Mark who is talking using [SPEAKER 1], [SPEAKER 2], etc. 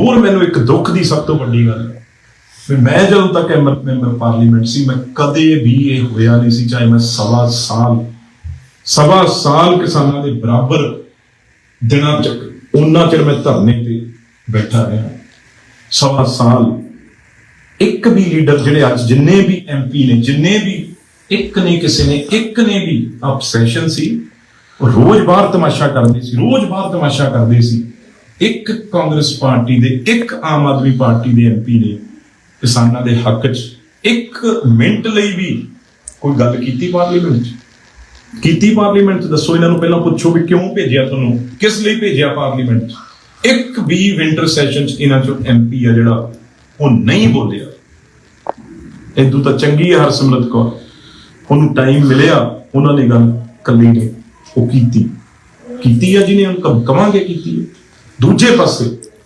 [SPEAKER 1] ਹੋਰ ਮੈਨੂੰ ਇੱਕ ਦੁੱਖ ਦੀ ਸਭ ਤੋਂ ਵੱਡੀ ਗੱਲ ਹੈ ਵੀ ਮੈਂ ਜਦੋਂ ਤੱਕ ਐਮਰ ਮੈਂਬਰ ਪਾਰਲੀਮੈਂਟ ਸੀ, ਮੈਂ ਕਦੇ ਵੀ ਇਹ ਹੋਇਆ ਨਹੀਂ ਸੀ, ਚਾਹੇ ਮੈਂ ਸਵਾ ਸਾਲ ਸਵਾ ਸਾਲ ਕਿਸਾਨਾਂ ਦੇ ਬਰਾਬਰ ਦਿਨਾਂ ਚ, ਉਹਨਾਂ ਚਿਰ ਮੈਂ ਧਰਨੇ ਤੇ ਬੈਠਾ ਰਿਹਾ। ਸਵਾ ਸਾਲ, ਇੱਕ ਵੀ ਲੀਡਰ ਜਿਹੜੇ ਅੱਜ ਜਿੰਨੇ ਵੀ ਐਮਪੀ ਨੇ, ਜਿੰਨੇ ਵੀ ਇੱਕ ਨੇ ਕਿਸੇ ਨੇ, ਇੱਕ ਨੇ ਵੀ ਅਬਸੈਸ਼ਨ ਸੀ, ਉਹ ਰੋਜ਼ ਬਾਹਰ ਤਮਾਸ਼ਾ ਕਰਦੇ ਸੀ, ਰੋਜ਼ ਬਾਹਰ ਤਮਾਸ਼ਾ ਕਰਦੇ ਸੀ। ਇੱਕ ਕਾਂਗਰਸ ਪਾਰਟੀ ਦੇ, ਇੱਕ ਆਮ ਆਦਮੀ ਪਾਰਟੀ ਦੇ ਐਮਪੀ ਨੇ ਕਿਸਾਨਾਂ ਦੇ ਹੱਕ 'ਚ ਇੱਕ ਮਿੰਟ ਲਈ ਵੀ ਕੋਈ ਗੱਲ ਕੀਤੀ ਪਾਰਲੀਮੈਂਟ 'ਚ? ਕੀਤੀ ਪਾਰਲੀਮੈਂਟ 'ਚ? ਦੱਸੋ ਇਹਨਾਂ ਨੂੰ ਪਹਿਲਾਂ ਪੁੱਛੋ ਵੀ ਕਿਉਂ ਭੇਜਿਆ ਤੁਹਾਨੂੰ? ਕਿਸ ਲਈ ਭੇਜਿਆ ਪਾਰਲੀਮੈਂਟ 'ਚ? ਇੱਕ ਵੀ ਵਿੰਟਰ ਸੈਸ਼ਨ 'ਚ ਇਹਨਾਂ 'ਚੋਂ ਐਮਪੀ ਆ ਜਿਹੜਾ, ਉਹ ਨਹੀਂ ਬੋਲਿਆ। ਇਦੋਂ ਤਾਂ ਚੰਗੀ ਹੈ ਹਰਸਿਮਰਤ ਕੌਰ। ਉਹਨੂੰ ਟਾਈਮ ਮਿਲਿਆ, ਉਹਨਾਂ ਨੇ ਗੱਲ ਕੱਲੀ ਨੇ, ਉਹ ਕੀਤੀ। ਕੀਤੀ ਆ ਜਿਹਨੇ ਹੁਣ ਕਵਾਂਗੇ ਕੀਤੀ ਹੈ। ਦੂਜੇ ਪਾਸੇ